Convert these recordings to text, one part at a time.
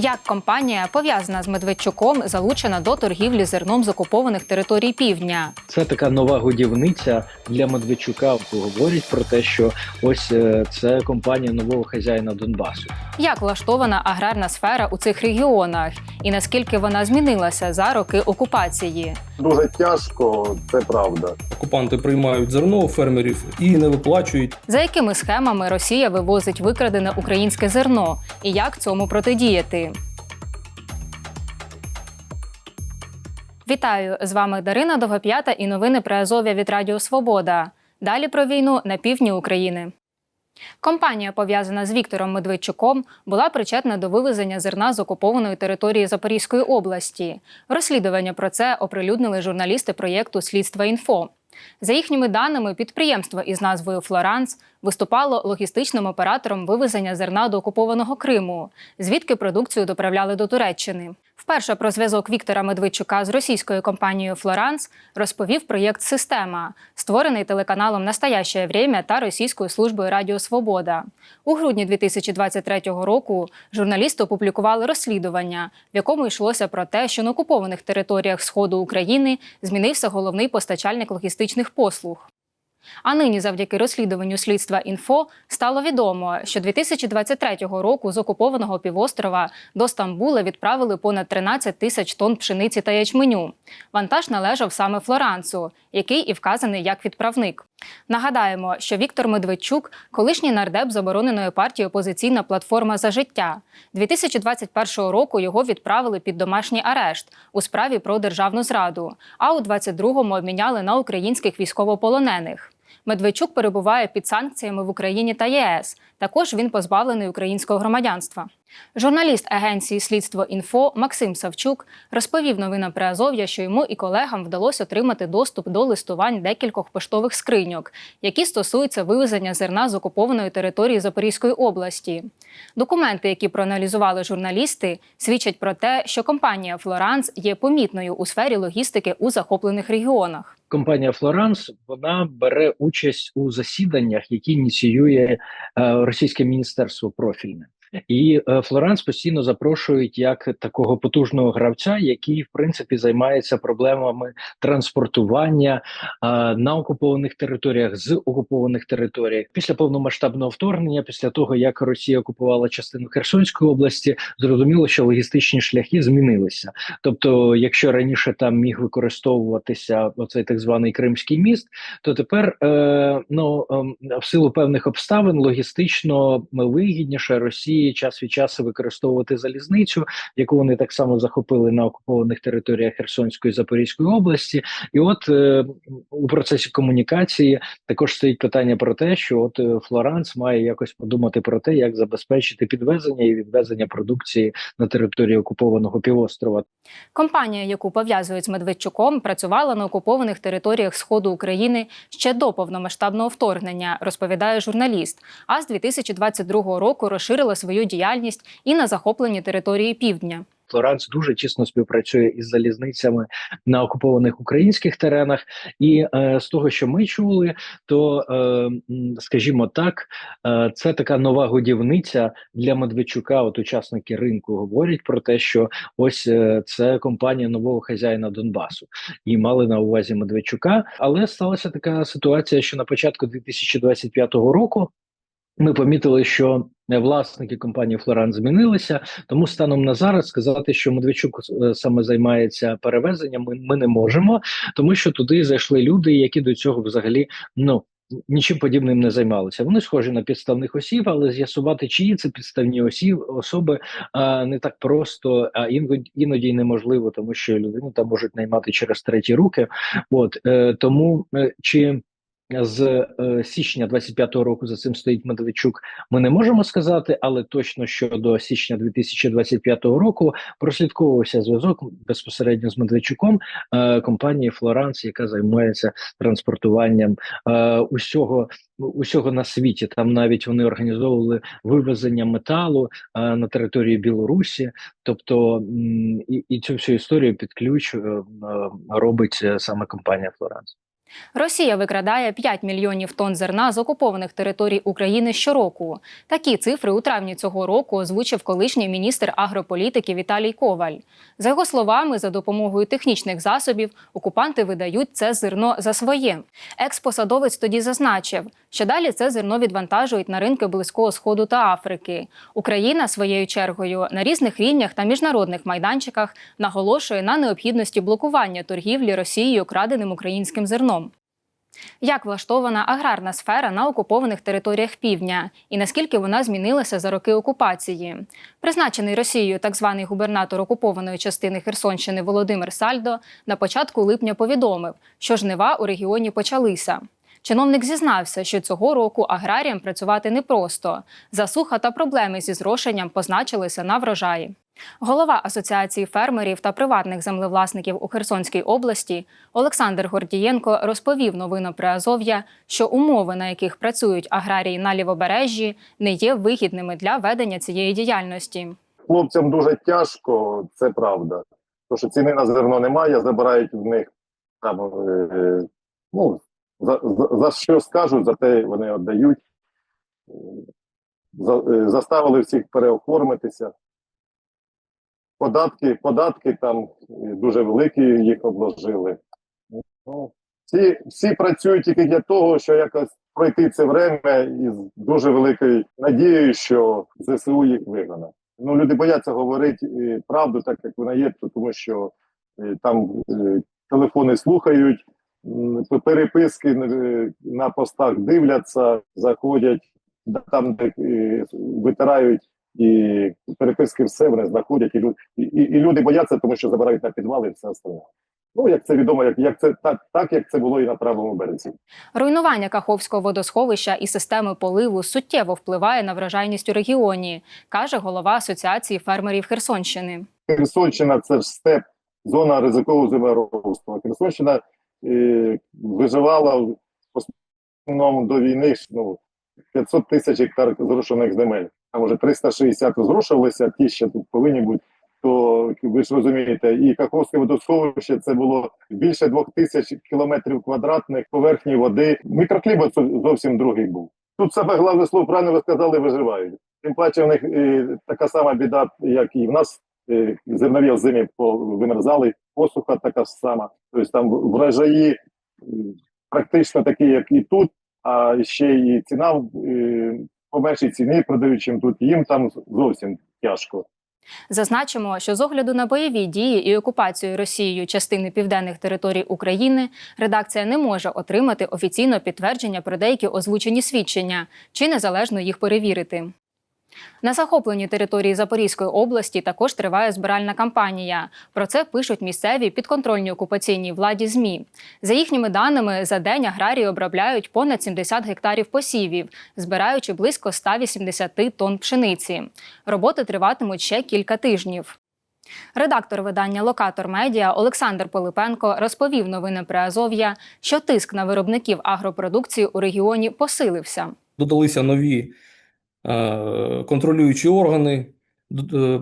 Як компанія, пов'язана з Медведчуком, залучена до торгівлі зерном з окупованих територій півдня? Це така нова годівниця для Медведчука. Говорять про те, що ось е, це компанія нового хазяїна Донбасу. Як влаштована аграрна сфера у цих регіонах, і наскільки вона змінилася за роки окупації? Дуже тяжко, це правда. Окупанти приймають зерно у фермерів і не виплачують. За якими схемами Росія вивозить викрадене українське зерно, і як цьому протидіяти? Вітаю з вами Дарина Довгоп'ята і новини про Азов'я від Радіо Свобода. Далі про війну на півдні України. Компанія, пов'язана з Віктором Медведчуком, була причетна до вивезення зерна з окупованої території Запорізької області. Розслідування про це оприлюднили журналісти проєкту Слідства інфо. За їхніми даними, підприємство із назвою Флоранс виступало логістичним оператором вивезення зерна до окупованого Криму, звідки продукцію доправляли до Туреччини. Вперше про зв'язок Віктора Медведчука з російською компанією Флоранс розповів проєкт Система, створений телеканалом Настояще Время та російською службою Радіо Свобода. У грудні 2023 року журналісти опублікували розслідування, в якому йшлося про те, що на окупованих територіях Сходу України змінився головний постачальник логістичних послуг. А нині, завдяки розслідуванню слідства інфо, стало відомо, що 2023 року з окупованого півострова до Стамбула відправили понад 13 тисяч тонн пшениці та ячменю. Вантаж належав саме Флоранцу, який і вказаний як відправник. Нагадаємо, що Віктор Медведчук, колишній нардеп забороненої партії Опозиційна платформа за життя, 2021 року його відправили під домашній арешт у справі про державну зраду. А у 22-му обміняли на українських військовополонених. Медведчук перебуває під санкціями в Україні та ЄС. Також він позбавлений українського громадянства. Журналіст агенції Слідство інфо Максим Савчук розповів новинам при Азов'я, що йому і колегам вдалося отримати доступ до листувань декількох поштових скриньок, які стосуються вивезення зерна з окупованої території Запорізької області. Документи, які проаналізували журналісти, свідчать про те, що компанія Флоранс є помітною у сфері логістики у захоплених регіонах. Компанія Флоранс вона бере участь у засіданнях, які ініціює е, російське міністерство профільне. І е, Флоранс постійно запрошують як такого потужного гравця, який в принципі займається проблемами транспортування на окупованих територіях з окупованих територій. Після повномасштабного вторгнення, після того як Росія окупувала частину Херсонської області, зрозуміло, що логістичні шляхи змінилися. Тобто, якщо раніше там міг використовуватися оцей так званий Кримський міст, то тепер е, ну е, в силу певних обставин логістично вигідніше Росії час від часу використовувати залізницю, яку вони так само захопили на окупованих територіях Херсонської Запорізької області. І от е, у процесі комунікації також стоїть питання про те, що от е, Флоранс має якось подумати про те, як забезпечити підвезення і відвезення продукції на території окупованого півострова. Компанія, яку пов'язують з Медведчуком, працювала на окупованих територіях Сходу України ще до повномасштабного вторгнення, розповідає журналіст. А з 2022 року розширила свою діяльність і на захоплені території півдня. Флоранс дуже тісно співпрацює із залізницями на окупованих українських теренах, і е, з того, що ми чули, то е, скажімо так, е, це така нова годівниця для Медведчука. От учасники ринку говорять про те, що ось е, це компанія нового хазяїна Донбасу, і мали на увазі Медведчука. Але сталася така ситуація, що на початку 2025 року. Ми помітили, що власники компанії Флоранс змінилися. Тому станом на зараз сказати, що Медведчук е, саме займається перевезенням, ми, ми не можемо, тому що туди зайшли люди, які до цього взагалі ну. Нічим подібним не займалися. Вони схожі на підставних осіб, але з'ясувати, чиї це підставні осіб, особи а, не так просто, а іноді іноді неможливо, тому що людину там можуть наймати через треті руки. От е, тому е, чи з е, січня 25-го року за цим стоїть Медведчук. Ми не можемо сказати, але точно що до січня 2025 року прослідковувався зв'язок безпосередньо з Медведчуком е, компанії Флоранс, яка займається транспортуванням е, усього усього на світі. Там навіть вони організовували вивезення металу на території Білорусі, тобто і, і цю всю історію під ключ робить саме компанія Флоранс. Росія викрадає 5 мільйонів тонн зерна з окупованих територій України щороку. Такі цифри у травні цього року озвучив колишній міністр агрополітики Віталій Коваль. За його словами, за допомогою технічних засобів окупанти видають це зерно за своє. Експосадовець тоді зазначив, що далі це зерно відвантажують на ринки Близького Сходу та Африки. Україна своєю чергою на різних рівнях та міжнародних майданчиках наголошує на необхідності блокування торгівлі Росією краденим українським зерном. Як влаштована аграрна сфера на окупованих територіях півдня і наскільки вона змінилася за роки окупації? Призначений Росією так званий губернатор окупованої частини Херсонщини Володимир Сальдо на початку липня повідомив, що жнива у регіоні почалися. Чиновник зізнався, що цього року аграріям працювати непросто. Засуха та проблеми зі зрошенням позначилися на врожаї. Голова Асоціації фермерів та приватних землевласників у Херсонській області Олександр Гордієнко розповів новину про Азов'я, що умови, на яких працюють аграрії на лівобережжі, не є вигідними для ведення цієї діяльності. Хлопцям дуже тяжко, це правда. Тому що ціни на зерно немає, забирають в них там, е, ну, за, за, за що скажуть, за те вони віддають. Е, За, е, заставили всіх переоформитися. Податки, податки там дуже великі їх обложили. Ну, всі, всі працюють тільки для того, що якось пройти це время із дуже великою надією, що ЗСУ їх вигнане. Ну, люди бояться говорити е, правду, так як вона є, тому що е, там е, телефони слухають, переписки на постах дивляться, заходять, там де витирають і переписки все вони знаходять, і, і, і, люди бояться, тому що забирають на підвали і все остальне. Ну, як це відомо, як, як це так, так, як це було і на правому березі. Руйнування Каховського водосховища і системи поливу суттєво впливає на врожайність у регіоні, каже голова Асоціації фермерів Херсонщини. Херсонщина це ж степ, зона ризикового землеробства. Херсонщина е, виживала в основному до війни ну, 500 тисяч гектар зрушених земель. Там вже 360 зрушувалися, ті ще тут повинні бути. То ви ж розумієте, і Каховське водосховище це було більше двох тисяч кілометрів квадратних поверхні води. Мікроклімат зовсім другий був. Тут саме головне слово правильно ви сказали, виживають. Тим паче в них е, така сама біда, як і в нас е, зернові озимі вимерзали, посуха така сама. Тобто там врожаї практично такі, як і тут, а ще і ціна е, по меншій ціні продаючим тут. Їм там зовсім тяжко. Зазначимо, що з огляду на бойові дії і окупацію Росією частини південних територій України редакція не може отримати офіційно підтвердження про деякі озвучені свідчення чи незалежно їх перевірити. На захопленій території Запорізької області також триває збиральна кампанія. Про це пишуть місцеві підконтрольні окупаційній владі ЗМІ. За їхніми даними, за день аграрії обробляють понад 70 гектарів посівів, збираючи близько 180 тонн пшениці. Роботи триватимуть ще кілька тижнів. Редактор видання Локатор Медіа Олександр Пилипенко розповів новини про Азов'я, що тиск на виробників агропродукції у регіоні посилився. Додалися нові контролюючі органи, е,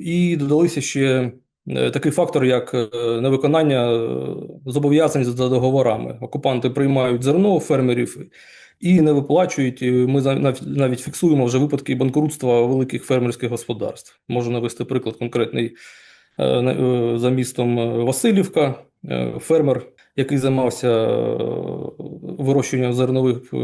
і додалися ще е, такий фактор, як е, невиконання е, зобов'язань за договорами. Окупанти приймають зерно фермерів і не виплачують. Ми навіть фіксуємо вже випадки банкрутства великих фермерських господарств. Можу навести приклад конкретний е, е, за містом е, Васильівка. Е, Фермер, який займався е, вирощуванням зернових е,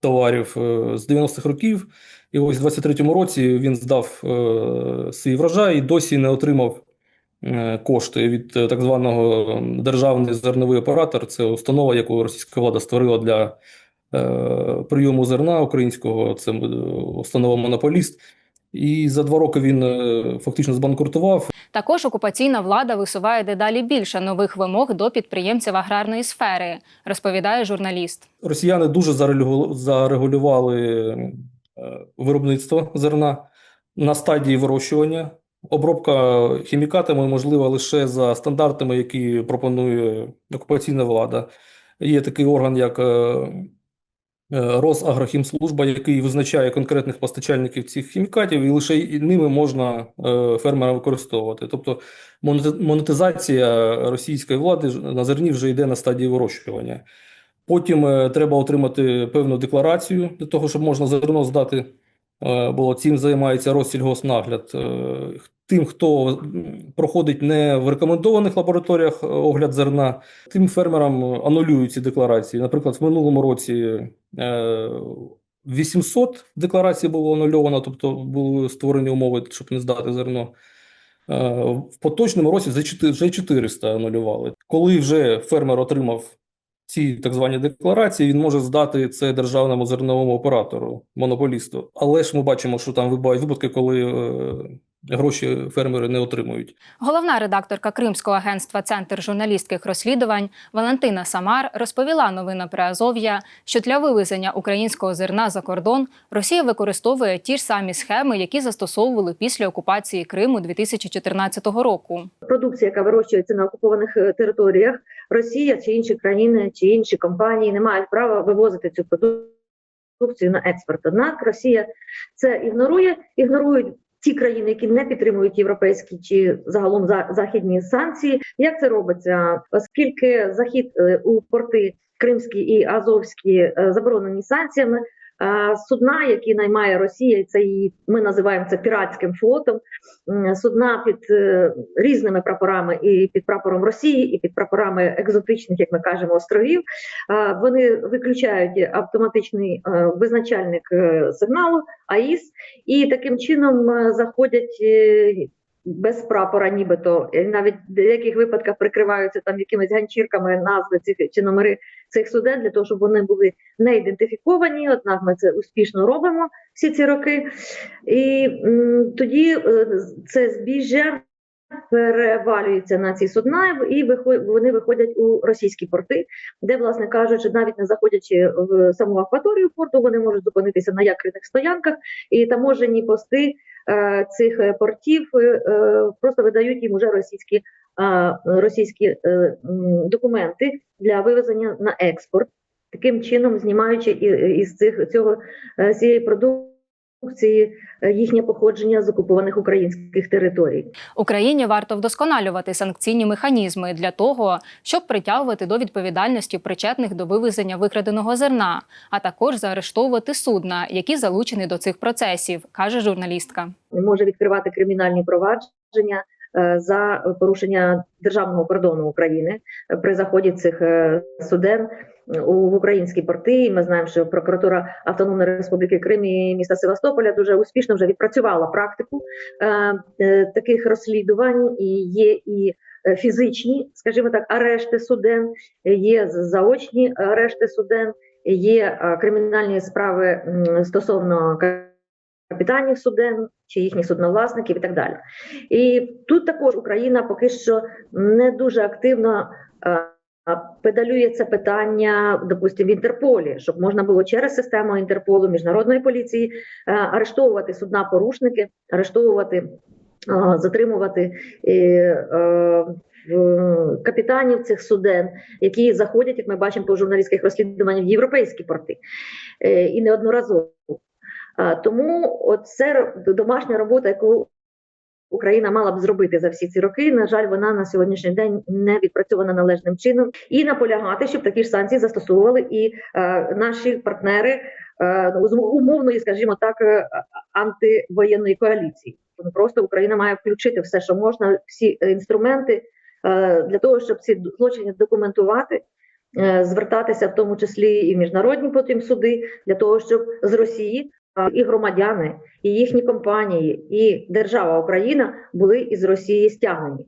товарів е, з 90-х років. І ось в 23-му році він здав е, свій врожай і досі не отримав е, кошти від так званого державний зерновий оператор. Це установа, яку російська влада створила для прийому зерна українського. Це установа монополіст. І за два роки він е, фактично збанкрутував. Також окупаційна влада висуває дедалі більше нових вимог до підприємців аграрної сфери, розповідає журналіст. Росіяни дуже зарегулю- зарегулювали е, виробництво зерна на стадії вирощування. Обробка хімікатами можлива лише за стандартами, які пропонує окупаційна влада. Є такий орган, як е, Росагрохімслужба, який визначає конкретних постачальників цих хімікатів, і лише ними можна е, фермерам використовувати. Тобто монети- монетизація російської влади на зерні вже йде на стадії вирощування. Потім е, треба отримати певну декларацію для того, щоб можна зерно здати. Е, Бо цим займається Россільгоснагляд. Е, Тим, хто проходить не в рекомендованих лабораторіях е, огляд зерна, тим фермерам анулюють ці декларації. Наприклад, в минулому році е, 800 декларацій було анульовано, тобто були створені умови, щоб не здати зерно. Е, В поточному році вже 400 анулювали. Коли вже фермер отримав ці так звані декларації, він може здати це державному зерновому оператору, монополісту. Але ж ми бачимо, що там бувають випадки, коли е, гроші фермери не отримують. Головна редакторка Кримського агентства Центр журналістських розслідувань Валентина Самар розповіла новина про Азов'я, що для вивезення українського зерна за кордон Росія використовує ті ж самі схеми, які застосовували після окупації Криму 2014 року. продукція, яка вирощується на окупованих е, територіях, Росія чи інші країни чи інші компанії не мають права вивозити цю продукцію на експорт. Однак Росія це ігнорує, ігнорують. Ті країни, які не підтримують європейські чи загалом за західні санкції, як це робиться? Оскільки захід е, у порти кримські і азовські е, заборонені санкціями, судна, які наймає Росія, це її ми називаємо це піратським флотом. Судна під е, різними прапорами, і під прапором Росії, і під прапорами екзотичних, як ми кажемо, островів. е, Вони виключають автоматичний е, визначальник е, сигналу АІС, і таким чином е, заходять. Без прапора, нібито навіть в деяких випадках прикриваються там якимись ганчірками назви цих чи номери цих суден для того, щоб вони були не ідентифіковані. Однак ми це успішно робимо всі ці роки. І м, тоді е, це збіжжя перевалюється на ці судна, і вони виходять у російські порти, де, власне кажучи, навіть не заходячи в саму акваторію порту, вони можуть зупинитися на якорних стоянках, і таможені пости цих е, портів е, е, просто видають їм уже російські. е, Російські е, документи для вивезення на експорт, таким чином знімаючи із цих цього е, цієї продукції е, їхнє походження з окупованих українських територій. Україні варто вдосконалювати санкційні механізми для того, щоб притягувати до відповідальності причетних до вивезення викраденого зерна, а також заарештовувати судна, які залучені до цих процесів, каже журналістка. може відкривати кримінальні провадження е, за порушення державного кордону України е, при заході цих е, суден в українські порти. І Ми знаємо, що прокуратура Автономної Республіки Крим і міста Севастополя дуже успішно вже відпрацювала практику е, е, таких розслідувань. І є і е, фізичні, скажімо так, арешти суден, є заочні арешти суден, є кримінальні справи стосовно капітанів суден чи їхніх судновласників і так далі. І тут також Україна поки що не дуже активно педалює це питання, допустимо, в Інтерполі, щоб можна було через систему Інтерполу, міжнародної поліції е, арештовувати судна порушники, арештовувати, е, затримувати е, капітанів цих суден, які заходять, як ми бачимо по журналістських розслідуваннях, в європейські порти і неодноразово. Тому це домашня робота, яку Україна мала б зробити за всі ці роки. На жаль, вона на сьогоднішній день не відпрацьована належним чином, і наполягати, щоб такі ж санкції застосовували і е, наші партнери е, з умовної, скажімо так, е, антивоєнної коаліції. Просто Україна має включити все, що можна, всі інструменти е, для того, щоб ці злочини документувати. е, Звертатися в тому числі і в міжнародні потім суди для того, щоб з Росії і громадяни, і їхні компанії, і держава Україна були із Росії стягнені.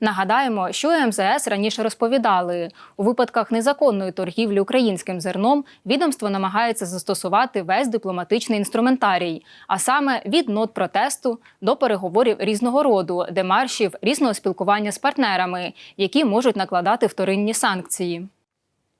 Нагадаємо, що МЗС раніше розповідали у випадках незаконної торгівлі українським зерном відомство намагається застосувати весь дипломатичний інструментарій, а саме від нот протесту до переговорів різного роду, демаршів, різного спілкування з партнерами, які можуть накладати вторинні санкції.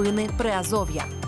Новини Приазов'я.